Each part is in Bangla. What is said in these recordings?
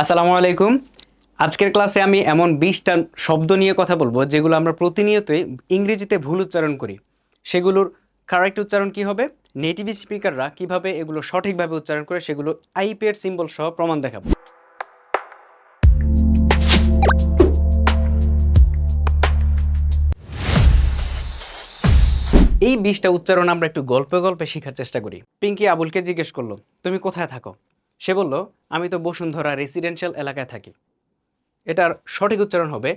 আসসালামু আলাইকুম। আজকের ক্লাসে আমি এমন বিশটা শব্দ নিয়ে কথা বলব, যেগুলো আমরা প্রতিনিয়তই ইংরেজিতে ভুল উচ্চারণ করি। সেগুলোর কারেক্ট উচ্চারণ কি হবে? নেটিভ স্পিকাররা কীভাবে এগুলো সঠিকভাবে উচ্চারণ করে সেগুলো আইপিএর সিম্বল সহ প্রমাণ দেখাবো। এই বিশটা উচ্চারণ আমরা একটু গল্পে গল্পে শেখার চেষ্টা করি। পিঙ্কি আবুলকে জিজ্ঞেস করল, তুমি কোথায় থাকো? সে বলল আমি তো বসুন্ধরা রেসিডেন্সিয়াল এলাকায় থাকি। এটার সঠিক উচ্চারণ হবে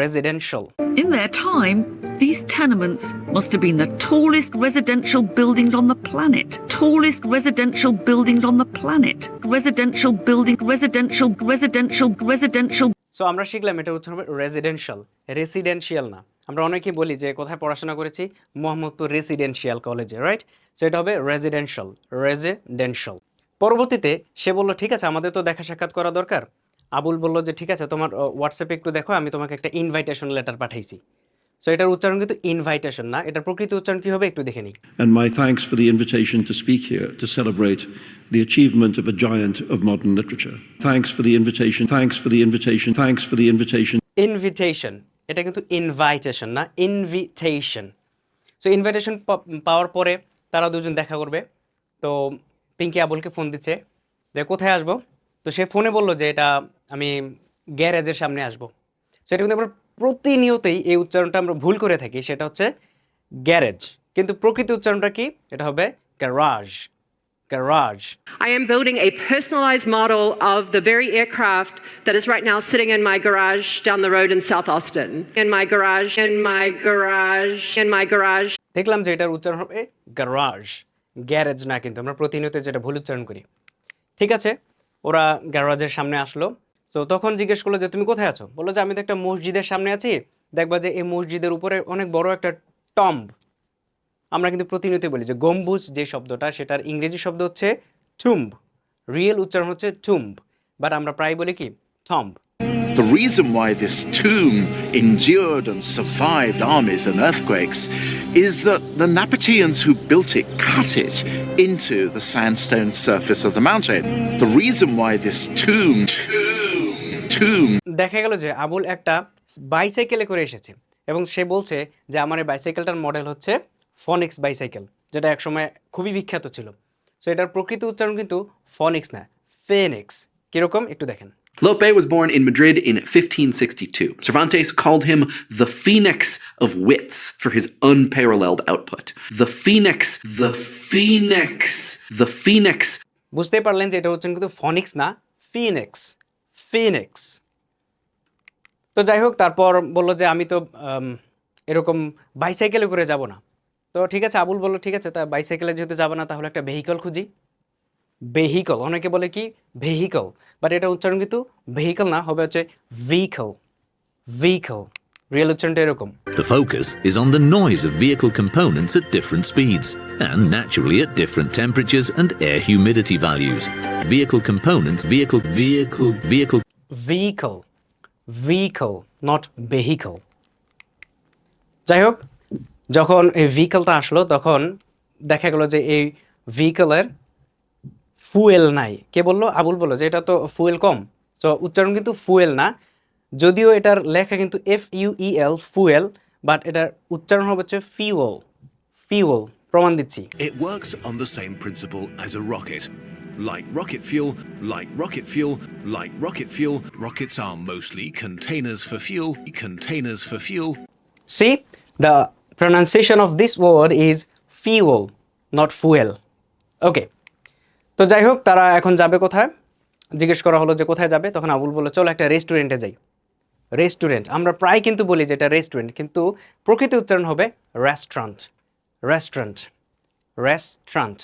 residential in that time this tenements must have been the tallest residential buildings on the planet tallest residential buildings on the planet residential building residential residential residential so আমরা শিখলাম এটা উচ্চারণ হবে রেসিডেন্সিয়াল রেসিডেন্সিয়াল না। আমরা অনেকেই বলি যে কোথায় পড়াশোনা করেছি? মোহাম্মদপুর রেসিডেন্সিয়াল কলেজে রাইট সো এটা হবে রেসিডেন্সিয়াল রেসিডেন্সিয়াল পরবর্তীতে সে বলল ঠিক আছে আমাদের তো দেখা সাক্ষাৎ করা দরকার আবুল বলল যে ঠিক আছে তোমার হোয়াটসঅ্যাপে একটু দেখো আমি তোমাকে একটা ইনভাইটেশন লেটার পাঠাইছি সো এটার উচ্চারণ কিন্তু ইনভাইটেশন না এটার প্রকৃত উচ্চারণ কি হবে একটু দেখে নিই and my thanks for the invitation to speak here to celebrate the achievement of a giant of modern literature. Thanks for the invitation. Thanks for the invitation. Thanks for the invitation. Invitation এটা কিন্তু ইনভাইটেশন না ইনভিটেশন সো ইনভাইটেশন পাওয়ার পরে তারা দুজন দেখা করবে তো পিঙ্কি আবুলকে ফোন দিচ্ছে যে কোথায় আসব তো সে ফোনে বলল যে এটা আমি গ্যারেজের সামনে আসব সেটা কিন্তু আমরা প্রতিনিয়তই এই উচ্চারণটা আমরা ভুল করে থাকি সেটা হচ্ছে গ্যারেজ কিন্তু প্রকৃত উচ্চারণটা কি এটা হবে garage garage I am building a personalized model of the very aircraft that is right now sitting in my garage down the road in South Austin. In my garage, in my garage, in my garage. দেখলাম যে এটার উচ্চারণ হবে গ্যারাজ গ্যারেজ না কিন্তু, আমরা প্রতিনিয়ত যেটা ভুল উচ্চারণ করি। ঠিক আছে? ওরা গ্যারাজের সামনে আসলো। তো তখন জিজ্ঞেস করল যে, তুমি কোথায় আছো? বলল যে, আমি তো একটা মসজিদের সামনে আছি। দেখবা যে, এই মসজিদের উপরে অনেক বড় একটা টম্ব। আমরা কিন্তু প্রতিনিয়ত বলি যে, গম্বুজ যে শব্দটা, সেটার ইংরেজি শব্দ হচ্ছে টুম্ব রিয়েল উচ্চারণ হচ্ছে টুম্ব বাট আমরা প্রায় বলি কি, থম্ব। The reason why this tomb endured and survived armies and earthquakes is that the Nabateans who built it cut it into the sandstone surface of the mountain. The reason why this tomb, tomb, tomb দেখা গেল যে আবুল একটা বাইসাইকেলে করে এসেছে এবং সে বলছে যে আমার এই বাইসাইকেলটার মডেল হচ্ছে ফনিক্স বাইসাইকেল যেটা একসময় খুবই বিখ্যাত ছিল সো এটার প্রকৃত উচ্চারণ কিন্তু ফনিক্স না ফেনিক্স কীরকম একটু দেখেন Lope was born in Madrid in 1562. Cervantes called him the phoenix of wits for his unparalleled output. The phoenix, the phoenix, the phoenix বুঝতেই পারলেন যে এটা হচ্ছে কিন্তু ফনিক্স না ফিনিক্স ফিনিক্স তো যাই হোক তারপর বলল যে আমি তো এরকম বাইসাইকেলে করে যাব না তো ঠিক আছে আবুল বলল ঠিক আছে তা বাইসাইকেলে যেহেতু যাব না তাহলে একটা ভেহিকল খুঁজি ভেহিকল অনেকে বলে কি ভেহিকল বাট এটা উচ্চারণ কিন্তু ভেহিকল না হবে হচ্ছে ভেহিকল ভেহিকল রিয়েল উচ্চারণটা এরকম The focus is on the noise of vehicle components at different speeds, and naturally at different temperatures and air humidity values. Vehicle components, vehicle, vehicle, vehicle vehicle vehicle not vehicle যাই হোক যখন এই ভেহিকলটা আসলো তখন দেখা গেল যে এই ভেহিকলের ফুয়েল নাই কে বলল আবুল বলল যে এটা তো ফুয়েল কম তো উচ্চারণ কিন্তু ফুয়েল না যদিও এটার লেখা কিন্তু F U E L fuel but এটার উচ্চারণ হবে হচ্ছে ফিউল ফিউল প্রমাণ দিচ্ছি It works on the same principle as a rocket. Like rocket fuel, like rocket fuel, like rocket fuel, rockets are mostly containers for fuel, containers for fuel. See, the pronunciation of this word is fuel, not fuel. Okay. তো যাই হোক তারা এখন যাবে কোথায়? জিজ্ঞেস করা হলো যে কোথায় যাবে? তখন আবুল বলল চলো একটা রেস্টুরেন্টে যাই। রেস্টুরেন্ট আমরা প্রায় কিন্তু বলি যে এটা রেস্টুরেন্ট কিন্তু প্রকৃত উচ্চারণ হবে restaurant restaurant restaurant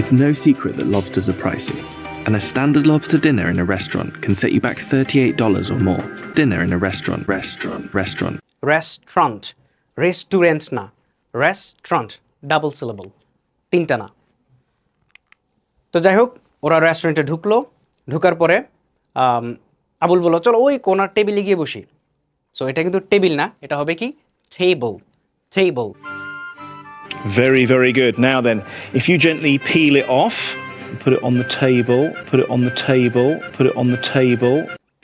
It's no secret that lobsters are pricey, and a standard lobster dinner in a restaurant can set you back $38 or more. Dinner in a restaurant, restaurant, restaurant. Restaurant না রেস্টুরেন্ট ডাবল সিলেবল তিনটা না। তো যাই হোক ওরা রেস্টুরেন্টে ঢুকলো। ঢুকার পরে আবুল বলল চলো ওই কোনার টেবিলে গিয়ে বসি। সো এটা কিন্তু টেবিল না এটা হবে কি? Table table Very, very good. Now then, if you gently peel it off, put it on the table, put it on the table, put it on the table.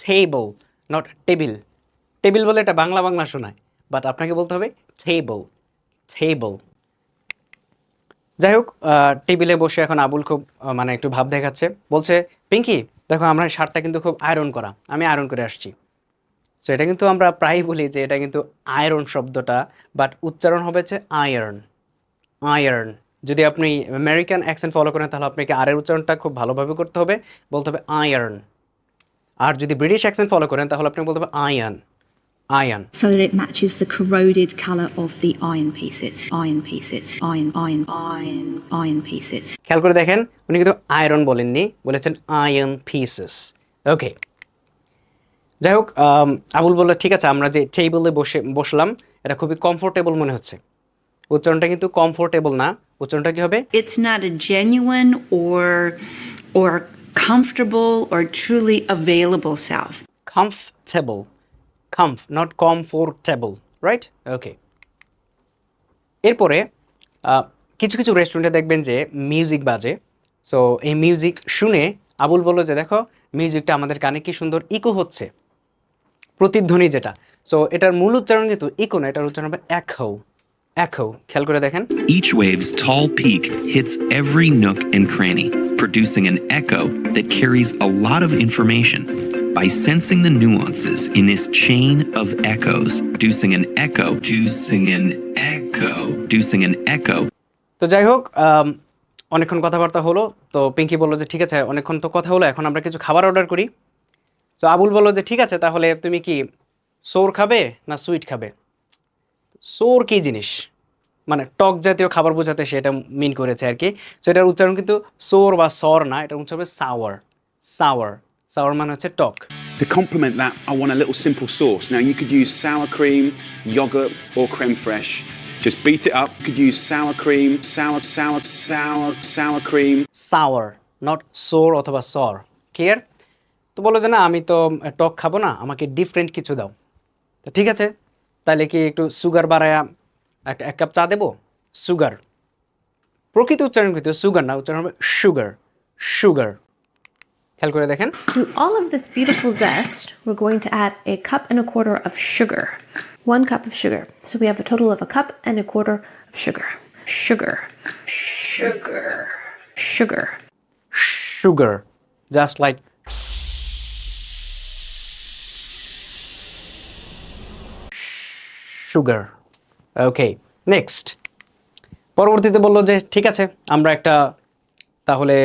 Table not table table বলে এটা বাংলা বাংলা শোনায় বাট আপনাকে বলতে হবে টেবল টেবল যাই হোক টেবিলে বসে এখন আবুল খুব মানে একটু ভাব দেখাচ্ছে। বলছে, পিঙ্কি, দেখো আমার শার্টটা কিন্তু খুব আয়রন করা। আমি আয়রন করে আসছি। সো এটা কিন্তু আমরা প্রায়ই বলি যে এটা কিন্তু আয়রন শব্দটা বাট উচ্চারণ হবে হচ্ছে আয়রন আয়রন যদি আপনি আমেরিকান অ্যাকসেন্ট ফলো করেন, তাহলে আপনাকে আরের উচ্চারণটা খুব ভালোভাবে করতে হবে। বলতে হবে আয়রন আর যদি ব্রিটিশ অ্যাকসেন্ট ফলো করেন, তাহলে আপনি বলতে হবে iron iron so that it matches the corroded colour of the iron pieces. Iron pieces. Iron, iron, iron, iron pieces. খেয়াল করে দেখেন উনি কিন্তু আয়রন বলেননি বলেছেন আয়ন পিসেস ওকে যাই হোক আবুল বলল ঠিক আছে আমরা যে টেবিলে বসে বসলাম এটা খুবই কমফোর্টেবল মনে হচ্ছে উচ্চারণটা কিন্তু কমফোর্টেবল না উচ্চারণটা কি হবে It's not a genuine or or comfortable or truly available self. comfortable comf, not comfortable, right? ওকে এরপরে কিছু কিছু রেস্টুরেন্টে দেখবেন যে মিউজিক বাজে। সো এই মিউজিক শুনে আবুল বলল যে, দেখো মিউজিকটা আমাদের কানে কি সুন্দর? ইকো হচ্ছে। প্রতিধ্বনি যেটা। সো এটার মূল উচ্চারণ কিন্তু ইকো না, এটার উচ্চারণ হবে এখো এখো খেয়াল করে দেখেন Each wave's tall peak hits every nook and cranny, producing an echo that carries a lot of information. By sensing the nuances in this chain of echoes, producing an echo, producing an echo, producing an echo, তো যাই হোক অনেকক্ষণ কথাবার্তা হলো তো পিঙ্কি বলল যে ঠিক আছে অনেকক্ষণ তো কথা হলো এখন আমরা কিছু খাবার অর্ডার করি তো আবুল বলল যে ঠিক আছে তাহলে তুমি কি সোর খাবে না সুইট খাবে সোর কি জিনিস মানে টক জাতীয় খাবার বোঝাতে সেটা মিন করেছে আর কি সো এটার উচ্চারণ কিন্তু সোর বা সর না এটা উচ্চারণ হবে সাওয়ার সাওয়ার সাওয়ার মানে হচ্ছে টক To complement that, I want a little simple sauce. Now, you could use sour cream, yogurt, or creme fraiche. Just beat it up. You could use sour cream, sour, sour, sour, sour cream. Sour not sore অথবা সর ক্লিয়ার তো বলো যে না আমি তো টক খাব না আমাকে ডিফারেন্ট কিছু দাও তো ঠিক আছে তাহলে কি একটু সুগার বাড়ায়া এক এক কাপ চা দেবো সুগার প্রকৃত উচ্চারণ কিন্তু সুগার না উচ্চারণ হবে সুগার সুগার খেয়াল করে দেখেন To all of this beautiful zest, we're going to add a cup and a quarter of sugar. One cup of sugar. So we have a total of a cup and a quarter of sugar. Sugar. Sugar. Sugar. sugar just like sugar okay next পরবর্তীতে বলল যে ঠিক আছে আমরা একটা তাহলে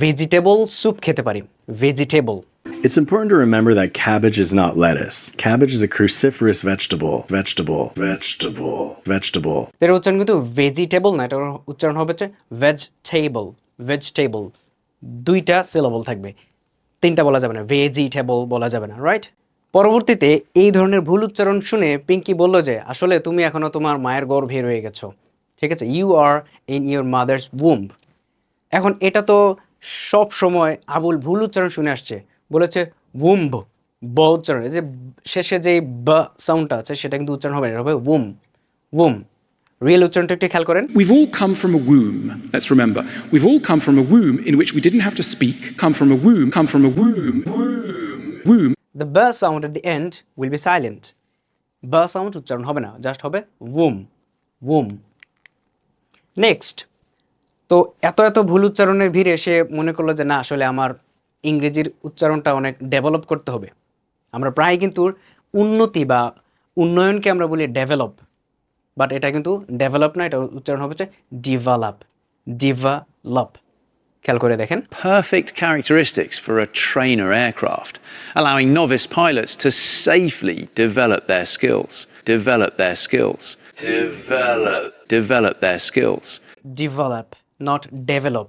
ভেজিটেবল স্যুপ খেতে পারি vegetable It's important to remember that cabbage is not lettuce. Cabbage is a cruciferous vegetable. Vegetable. Vegetable. Vegetable. এর উচ্চারণ কিন্তু ভেজিটেবল না এটার উচ্চারণ হবে হচ্ছে ভেজটেবল ভেজটেবল দুইটা সিলেবল থাকবে তিনটা বলা যাবে না ভেজিটেবল বলা যাবে না রাইট পরবর্তীতে এই ধরনের ভুল উচ্চারণ শুনে পিঙ্কি বলল যে আসলে তুমি এখনও তোমার মায়ের গর্ভে রয়ে গেছো। ঠিক আছে you are in your mother's womb. এখন এটা তো সব সময় আবুল ভুল উচ্চারণ শুনে আসছে। বলেছে womb ব উচ্চারণ। যে শেষে যে ব সাউন্ডটা আছে সেটা কিন্তু উচ্চারণ হবে না, হবে womb womb রিয়েল উচ্চারণটা একটু খেয়াল করেন। We've all come from a womb, let's remember. We've all come from a womb in which we didn't have to speak, come from a womb, come. The b sound at the end will be silent. B sound উচ্চারণ হবে না জাস্ট হবে womb womb. নেক্সট তো এত এত ভুল উচ্চারণের ভিড়ে সে মনে করল যে না, আসলে আমার ইংরেজির উচ্চারণটা অনেক ডেভেলপ করতে হবে। আমরা প্রায় কিন্তু উন্নতি বা উন্নয়নকে আমরা বলি ডেভেলপ বাট এটা কিন্তু ডেভেলপ না, এটা উচ্চারণ হবে ডিভেলপ ডিভেলপ খেয়াল করে দেখেন। Perfect characteristics for a trainer aircraft allowing novice pilots to safely develop their skills develop their skills develop develop their skills develop not develop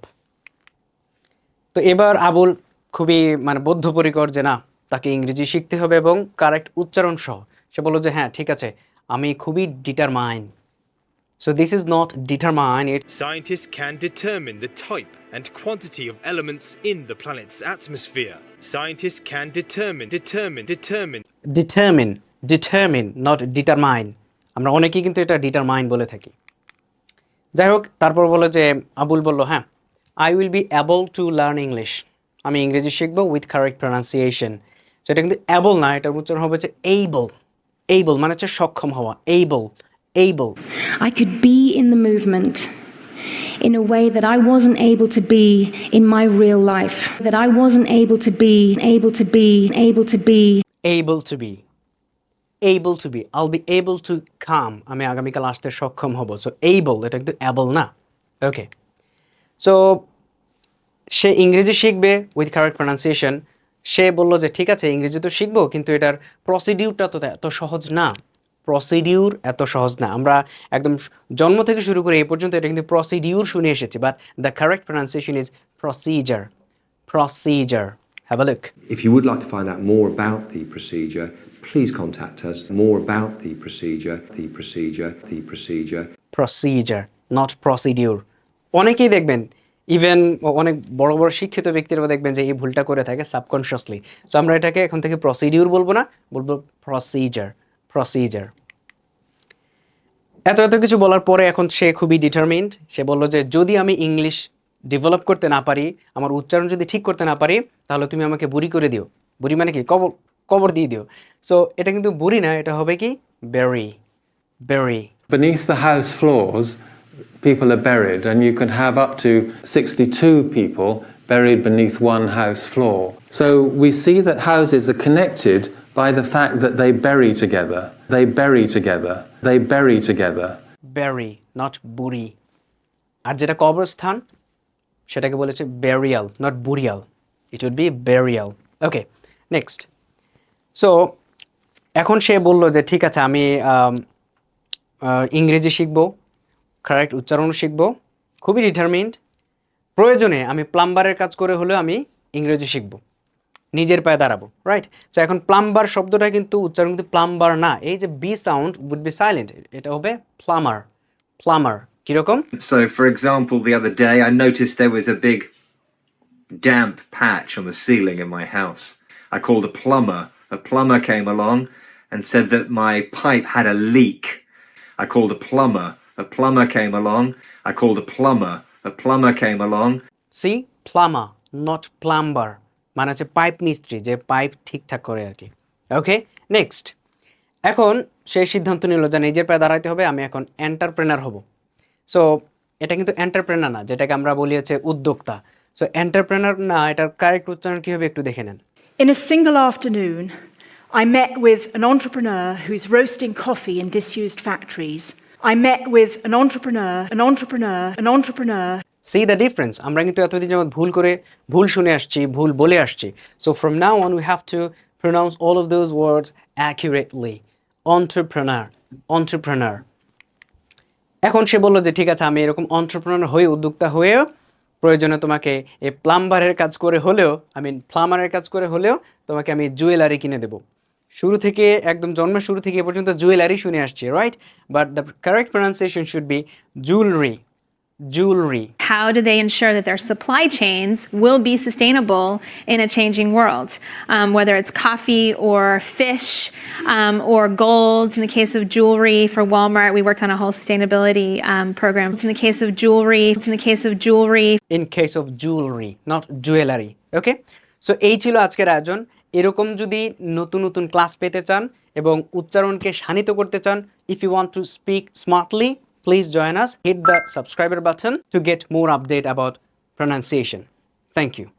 তো এবার আবুল খুবই মানে বদ্ধপরিকর যে না তাকে ইংরেজি শিখতে হবে এবং কারেক্ট উচ্চারণ সহ। সে বলল যে হ্যাঁ ঠিক আছে আমি খুবই determined so this is not determine It Scientists can determine the type and quantity of elements in the planet's atmosphere. Scientists can determine, determine, determine determine determine, not determine. আমরা অনেকেই কিন্তু এটা ডিটারমাইন বলে থাকি যাই হোক তারপর বলো যে আবুল বলল হ্যাঁ I will be able to learn English আমি ইংরেজি শিখব উইথ কারেক্ট প্রনাউন্সিয়েশন সো এটা কিন্তু অ্যাবল না এটার উচ্চারণ হবে হচ্ছে এইবল এইবল মানে হচ্ছে সক্ষম হওয়া able able I could be in the movement in a way that I wasn't able to be in my real life, that I wasn't able to be, able to be, able to be. able to be able to be I'll be able to come আমি আগামীকাল আসতে সক্ষম হব সো able এটা কিন্তু able না ওকে সো সে ইংরেজি শিখবে উইথ কারেক্ট প্রনাউন্সিয়েশন সে বলল যে ঠিক আছে ইংরেজি তো শিখব কিন্তু এটার প্রসিডিউরটা তো এত সহজ না প্রসিডিউর এত সহজ না। আমরা একদম জন্ম থেকে শুরু করে এই পর্যন্ত এটা কিন্তু প্রসিডিউর শুনে এসেছি but the correct pronunciation is procedure procedure have a look If you would like to find out more about the procedure, please contact us. More about the procedure, the procedure, the procedure. Procedure not procedure অনেকেই দেখবেন ইভেন অনেক বড় বড় শিক্ষিত ব্যক্তিরা দেখবেন যে এই ভুলটা করে থাকে সাবকনশিয়াসলি সো আমরা এটাকে এখন থেকে প্রসিডিউর বলব না বলব প্রসিজার প্রসিজার এত এত কিছু বলার পরে এখন সে খুবই ডিটারমিন্ড সে বলল যে যদি আমি ইংলিশ ডেভেলপ করতে না পারি আমার উচ্চারণ যদি ঠিক করতে না পারি তাহলে তুমি আমাকে বুড়ি করে দিও। বুড়ি মানে কি? কবর কবর দিয়ে দিও। সো এটা কিন্তু বুড়ি না এটা হবে কি? Bury bury Beneath the house floors, people are buried, and you can have up to 62 people buried beneath one house floor. So we see that houses are connected by the fact that they bury together. They bury together. They bury together. Bury not bury আর যেটা কবরস্থান, সেটাকে বলেছে burial not burial it would be burial okay next so এখন সে বলল যে, ঠিক আছে, আমি ইংরেজি শিখব কারেক্ট উচ্চারণ শিখব, খুবই ডিটারমিন্ড প্রয়োজনে আমি প্লাম্বারের কাজ করে হলেও আমি ইংরেজি শিখব নিজের পায়ে দাঁড়াবো রাইট তো এখন প্লাম্বার শব্দটা কিন্তু উচ্চারণ কিন্তু প্লাম্বার না এই যে B sound would be silent এটা হবে প্লামার প্লামার কীরকম So, for example, the other day I noticed there was a big damp patch on the ceiling in my house. I called a plumber. A plumber came along and said that my pipe had a leak. I called a plumber. A plumber came along. I called a plumber. A plumber came along. See plumber not plumber মানে হচ্ছে পাইপ মিস্ত্রি যে পাইপ ঠিকঠাক করে আর কি। ওকে নেক্সট এখন সে সিদ্ধান্ত নিল যে নিজের পায়ে দাঁড়াইতে হবে আমি এখন এন্টারপ্রেনার হব। সো এটা কিন্তু এন্টারপ্রেনার না যেটাকে আমরা বলি হচ্ছে উদ্যোক্তা। সো এন্টারপ্রেনার না এটার কারেক্ট উচ্চারণ কী হবে একটু দেখে নেন? In a single afternoon, I met with an entrepreneur who's roasting coffee in disused factories. I met with an entrepreneur, an entrepreneur, an entrepreneur see the difference আমরা কিন্তু এতদিন যেমন ভুল করে, ভুল শুনে আসছি, ভুল বলে আসছি। So from now on we have to pronounce all of those words accurately entrepreneur entrepreneur এখন সে বলল যে, ঠিক আছে, আমি এরকম অন্টারপ্রেনার হয়ে, উদ্যোক্তা হয়েও প্রয়োজনে তোমাকে এই প্লাম্বারের কাজ করে হলেও আই মিন প্লাম্বারের কাজ করে হলেও তোমাকে আমি জুয়েলারি কিনে দেবো। শুরু থেকে, একদম জন্মের শুরু থেকে এ পর্যন্ত জুয়েলারি শুনে আসছি right but the correct pronunciation should be jewellery jewellery How do they ensure that their supply chains will be sustainable in a changing world? Um, whether it's coffee or fish um, or gold. In the case of jewelry for Walmart, we worked on a whole sustainability um, program. In the case of jewelry, in the case of jewelry, in case of jewellery not jewellery okay so এই ছিল আজকের আয়োজন এরকম যদি নতুন নতুন ক্লাস পেতে চান এবং উচ্চারণকে শানিত করতে চান if you want to speak smartly Please join us, hit the subscriber button to get more update about pronunciation. Thank you.